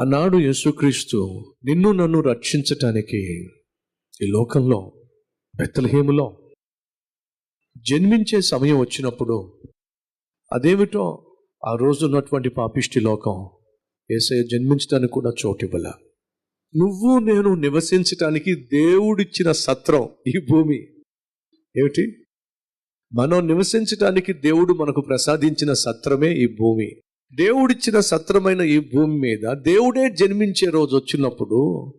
ఆనాడు యేసుక్రీస్తు నిన్ను నన్ను రక్షించటానికి ఈ లోకంలో బెత్తలహేములో జన్మించే సమయం వచ్చినప్పుడు అదేమిటో ఆ రోజు ఉన్నటువంటి పాపిష్టి లోకం ఏసయ జన్మించడానికి కూడా చోటివ్వల. నువ్వు నేను నివసించటానికి దేవుడిచ్చిన సత్రం ఈ భూమి. ఏమిటి? మనం నివసించటానికి దేవుడు మనకు ప్రసాదించిన సత్రమే ఈ భూమి. దేవుడిచ్చిన సత్రమైన ఈ భూమి మీద దేవుడే జన్మించే రోజు వచ్చినప్పుడు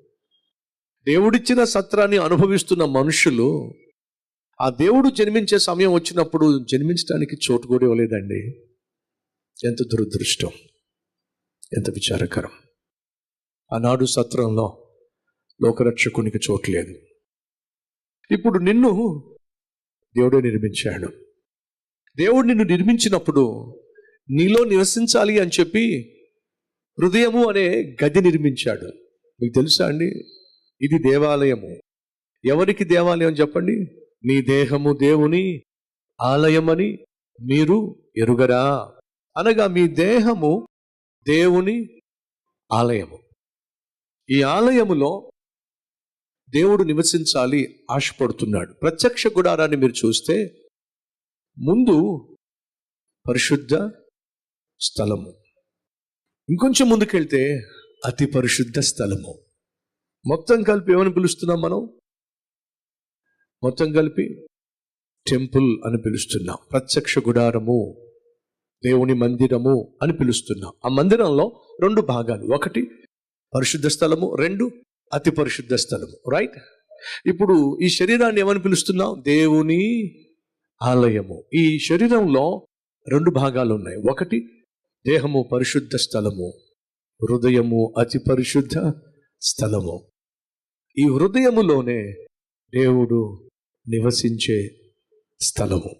దేవుడిచ్చిన సత్రాన్ని అనుభవిస్తున్న మనుషులు ఆ దేవుడు జన్మించే సమయం వచ్చినప్పుడు జన్మించడానికి చోటు కూడా ఇవ్వలేదండి. ఎంత దురదృష్టం ఎంత విచారకరం. ఆనాడు సత్రంలో లోకరక్షకునికి చోటు లేదు. ఇప్పుడు నిన్ను దేవుడే నిర్మించాడు. దేవుడు నిన్ను నిర్మించినప్పుడు నీలో నివసించాలి అని చెప్పి హృదయము అనే గది నిర్మించాడు. మీకు తెలుసా అండి? ఇది దేవాలయము. ఎవరికి దేవాలయం చెప్పండి? మీ దేహము దేవుని ఆలయమని మీరు ఎరుగరా? అనగా మీ దేహము దేవుని ఆలయము. ఈ ఆలయములో దేవుడు నివసించాలి ఆశపడుతున్నాడు. ప్రత్యక్ష గుడారాన్ని మీరు చూస్తే ముందు పరిశుద్ధ స్థలము. ఇంకొంచెం ముందుకెళ్తే అతి పరిశుద్ధ స్థలము. మొత్తం కలిపి ఏమని పిలుస్తున్నాం మనం? మొత్తం కలిపి టెంపుల్ అని పిలుస్తున్నాం. ప్రత్యక్ష గుడారము దేవుని మందిరము అని పిలుస్తున్నాం. ఆ మందిరంలో రెండు భాగాలు. ఒకటి పరిశుద్ధ స్థలము రెండు అతి పరిశుద్ధ స్థలము. రైట్ ఇప్పుడు ఈ శరీరాన్ని ఏమని పిలుస్తున్నాం? దేవుని ఆలయము. ఈ శరీరంలో రెండు భాగాలు ఉన్నాయి. ఒకటి దేహము పరిశుద్ధ స్థలము. హృదయము అతి పరిశుద్ధ స్థలము. ఈ హృదయములోనే దేవుడు నివసించే స్థలము.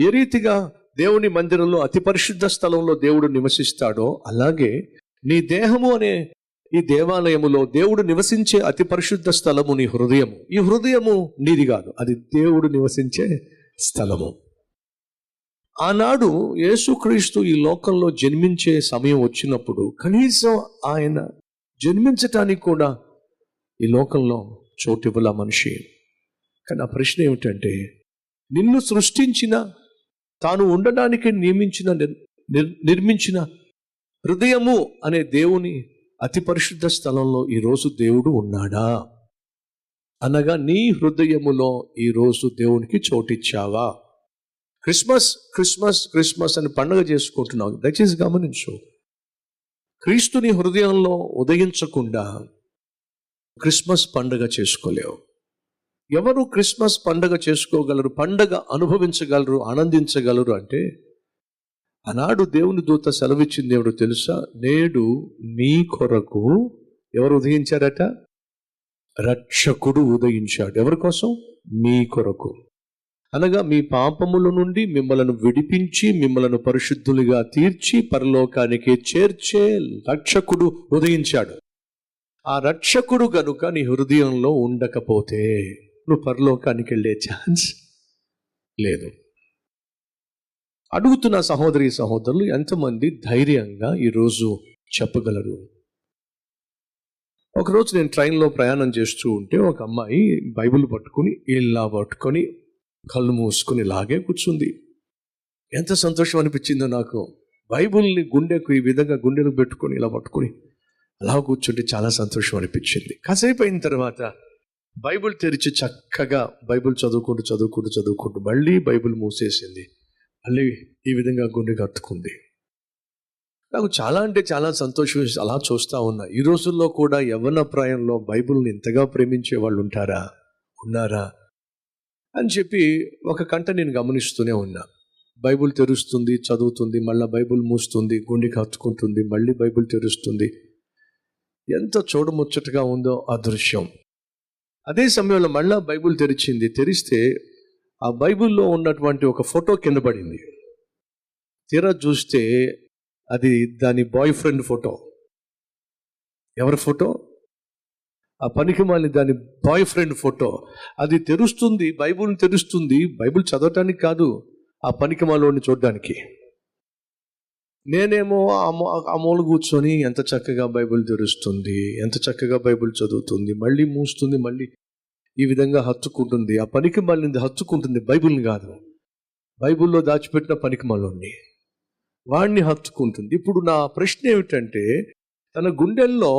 ఏ రీతిగా దేవుని మందిరంలో అతి పరిశుద్ధ స్థలంలో దేవుడు నివసిస్తాడో అలాగే నీ దేహము అనే ఈ దేవాలయములో దేవుడు నివసించే అతి పరిశుద్ధ స్థలము నీ హృదయము. ఈ హృదయము నీది కాదు అది దేవుడు నివసించే స్థలము. ఆనాడు యేసుక్రీస్తు ఈ లోకంలో జన్మించే సమయం వచ్చినప్పుడు కనీసం ఆయన జన్మించటానికి కూడా ఈ లోకంలో చోటివ్వల మనిషి. కానీ ఆ ప్రశ్న ఏమిటంటే నిన్ను సృష్టించిన తాను ఉండడానికి నియమించిన నిర్- నిర్- నిర్మించిన హృదయము అనే దేవుని అతి పరిశుద్ధ స్థలంలో ఈరోజు దేవుడు ఉన్నాడా? అనగా నీ హృదయములో ఈరోజు దేవునికి చోటిచ్చావా? క్రిస్మస్ క్రిస్మస్ క్రిస్మస్ అని పండుగ చేసుకుంటున్నావు. దయచేసి గమనించు. క్రీస్తుని హృదయంలో ఉదయించకుండా క్రిస్మస్ పండుగ చేసుకోలేవు. ఎవరు క్రిస్మస్ పండగ చేసుకోగలరు పండగ అనుభవించగలరు ఆనందించగలరు అంటే ఆనాడు దేవుని దూత సెలవిచ్చింది ఎవరు తెలుసా? నేడు మీ కొరకు ఎవరు ఉదయించారట? రక్షకుడు ఉదయించాడు. ఎవరి కోసం? మీ కొరకు. అనగా మీ పాపముల నుండి మిమ్మలను విడిపించి మిమ్మలను పరిశుద్ధులుగా తీర్చి పరలోకానికి చేర్చే రక్షకుడు ఉదయించాడు. ఆ రక్షకుడు గనుక నీ హృదయంలో ఉండకపోతే నువ్వు పరలోకానికి వెళ్ళే ఛాన్స్ లేదు. అడుగుతున్న సహోదరి సహోదరులు ఎంతమంది ధైర్యంగా ఈరోజు చెప్పగలరు? ఒకరోజు నేను ట్రైన్లో ప్రయాణం చేస్తూ ఉంటే ఒక అమ్మాయి బైబిల్ పట్టుకుని ఇలా పట్టుకొని కళ్ళు మూసుకుని లాగే కూర్చుంది. ఎంత సంతోషం అనిపించిందో నాకు. బైబుల్ని గుండెకు ఈ విధంగా గుండెలు పెట్టుకొని ఇలా పట్టుకొని అలా కూర్చుంటే చాలా సంతోషం అనిపించింది. కాసేపు అయిన తర్వాత బైబిల్ తెరిచి చక్కగా బైబిల్ చదువుకుంటూ చదువుకుంటూ చదువుకుంటూ మళ్ళీ బైబిల్ మూసేసింది. మళ్ళీ ఈ విధంగా గుండె కట్టుకుంది నాకు చాలా అంటే చాలా సంతోషం అలా చూస్తూ ఉన్నా. ఈ రోజుల్లో కూడా యవ్వన ప్రాయంలో బైబిల్ని ఇంతగా ప్రేమించే వాళ్ళు ఉంటారా? ఉన్నారా? అని చెప్పి ఒక కంట నేను గమనిస్తూనే ఉన్నా. బైబిల్ తెరుస్తుంది చదువుతుంది మళ్ళీ బైబిల్ మూస్తుంది గుండె కత్తుకుంటుంది మళ్ళీ బైబిల్ తెరుస్తుంది. ఎంత చూడముచ్చటగా ఉందో ఆ దృశ్యం. అదే సమయంలో మళ్ళా బైబిల్ తెరిచింది. తెరిస్తే ఆ బైబిల్లో ఉన్నటువంటి ఒక ఫోటో కింద పడింది. తీరా చూస్తే అది దాని బాయ్ ఫ్రెండ్ ఫోటో. ఎవరి ఫోటో? ఆ పనికి మాలి దాని బాయ్ ఫ్రెండ్ ఫోటో అది తెరుస్తుంది బైబిల్ని తెరుస్తుంది. బైబిల్ చదవటానికి కాదు ఆ పనికి మాలోని చూడడానికి. నేనేమో ఆ మూల కూర్చొని ఎంత చక్కగా బైబిల్ తెరుస్తుంది ఎంత చక్కగా బైబిల్ చదువుతుంది మళ్ళీ మూస్తుంది మళ్ళీ ఈ విధంగా హత్తుకుంటుంది. ఆ పనికి మళ్ళీ హత్తుకుంటుంది బైబిల్ని కాదు. బైబిల్లో దాచిపెట్టిన పనికి మళ్ళీ వాడిని హత్తుకుంటుంది. ఇప్పుడు నా ప్రశ్న ఏమిటంటే తన గుండెల్లో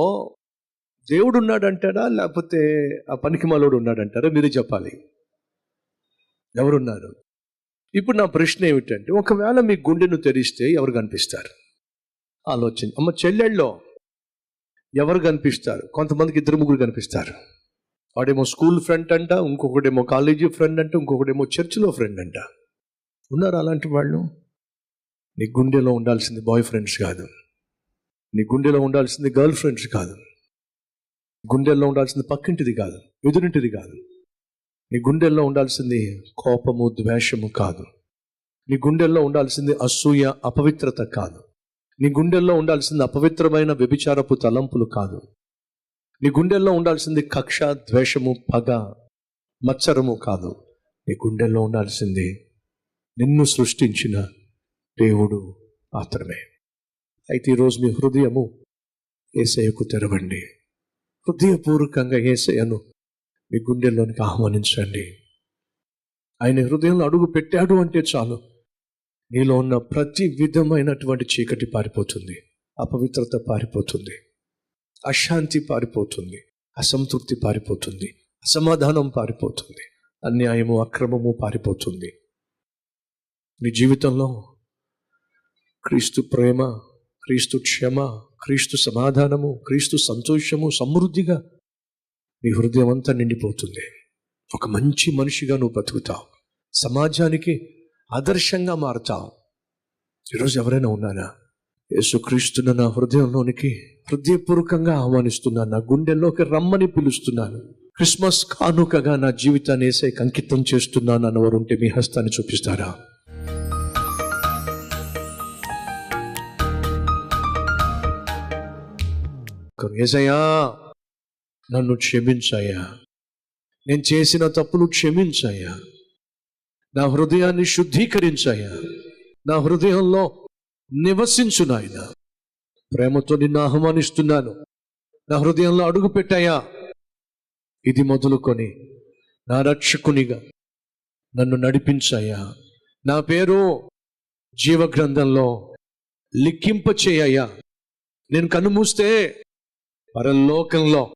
దేవుడు ఉన్నాడంటాడా లేకపోతే ఆ పనికి మాలోడు ఉన్నాడంటారా? మీరే చెప్పాలి. ఎవరున్నారు? ఇప్పుడు నా ప్రశ్న ఏమిటంటే ఒకవేళ మీ గుండెను తెరిస్తే ఎవరు కనిపిస్తారు? ఆలోచన. అమ్మ చెల్లెళ్ళలో ఎవరు కనిపిస్తారు? కొంతమందికి ఇద్దరు ముగ్గురు కనిపిస్తారు. వాడేమో స్కూల్ ఫ్రెండ్ అంట ఇంకొకటేమో కాలేజీ ఫ్రెండ్ అంట ఇంకొకటేమో చర్చిలో ఫ్రెండ్ అంట. ఉన్నారు అలాంటి వాళ్ళు? నీ గుండెలో ఉండాల్సింది బాయ్ ఫ్రెండ్స్ కాదు. నీ గుండెలో ఉండాల్సింది గర్ల్ ఫ్రెండ్స్ కాదు. గుండెల్లో ఉండాల్సింది పక్కింటిది కాదు ఎదురింటిది కాదు. నీ గుండెల్లో ఉండాల్సింది కోపము ద్వేషము కాదు. నీ గుండెల్లో ఉండాల్సింది అసూయ అపవిత్రత కాదు. నీ గుండెల్లో ఉండాల్సింది అపవిత్రమైన వ్యభిచారపు తలంపులు కాదు. నీ గుండెల్లో ఉండాల్సింది కక్ష ద్వేషము పగ మత్సరము కాదు. నీ గుండెల్లో ఉండాల్సింది నిన్ను సృష్టించిన దేవుడు మాత్రమే. అయితే ఈరోజు మీ హృదయము ఏసయ్యకు తెరవండి. హృదయపూర్వకంగా ఏసయ్యను మీ గుండెల్లోనికి ఆహ్వానించండి. ఆయన హృదయంలో అడుగు పెట్టాడు అంటే చాలు. నీలో ఉన్న ప్రతి విధమైనటువంటి చీకటి పారిపోతుంది. అపవిత్రత పారిపోతుంది. అశాంతి పారిపోతుంది. అసంతృప్తి పారిపోతుంది. అసమాధానం పారిపోతుంది. అన్యాయము అక్రమము పారిపోతుంది. నీ జీవితంలో క్రీస్తు ప్రేమ క్రీస్తు క్షమ క్రీస్తు సమాధానము క్రీస్తు సంతోషము సమృద్ధిగా నీ హృదయం అంతా నిండిపోతుంది. ఒక మంచి మనిషిగా నువ్వు బతుకుతావు. సమాజానికి ఆదర్శంగా మారుతావు. ఈరోజు ఎవరైనా ఉన్నానా యేసుక్రీస్తున్న నా హృదయంలోనికి హృదయపూర్వకంగా ఆహ్వానిస్తున్నాను. నా గుండెల్లోకి రమ్మని పిలుస్తున్నాను. క్రిస్మస్ కానుకగా నా జీవితాన్ని వేసే అంకితం చేస్తున్నాను అన్నవారు ఉంటే మీ హస్తాన్ని చూపిస్తారా? ఏసయ్యా నన్ను క్షమించాయా నేను చేసిన తప్పులు క్షమించాయా నా హృదయాన్ని శుద్ధీకరించాయా నా హృదయంలో నివసించు నాయన. ప్రేమతో నిన్ను ఆహ్వానిస్తున్నాను. నా హృదయంలో అడుగు పెట్టాయా ఇది మొదలుకొని నా రక్షకునిగా నన్ను నడిపించాయా నా పేరు జీవగ్రంథంలో లిఖింప చేయయ్యా నేను కన్నుమూస్తే పరలోకంలో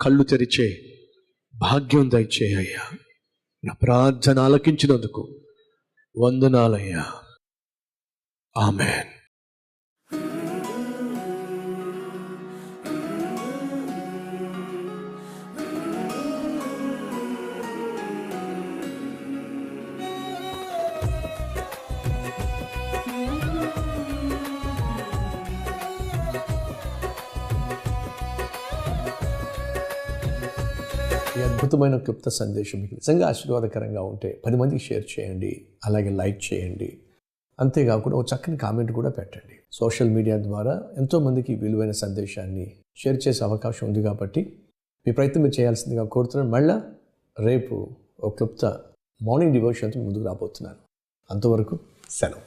కళ్ళు తెరిచే భాగ్యం దయచేయ్యా. నా ప్రార్థన ఆలకించినందుకు వందనాలయ్యా. ఆమెన్. ఈ అద్భుతమైన క్లుప్త సందేశం మీకు నిజంగా ఆశీర్వాదకరంగా ఉంటే పది మందికి షేర్ చేయండి అలాగే లైక్ చేయండి. అంతేకాకుండా ఒక చక్కని కామెంట్ కూడా పెట్టండి. సోషల్ మీడియా ద్వారా ఎంతోమందికి విలువైన సందేశాన్ని షేర్ చేసే అవకాశం ఉంది కాబట్టి మీ ప్రయత్నం మీరు చేయాల్సిందిగా కోరుతున్నాను. మళ్ళా రేపు ఒక క్లుప్త మార్నింగ్ డివోషన్తో ముందుకు రాబోతున్నాను. అంతవరకు సెలవు.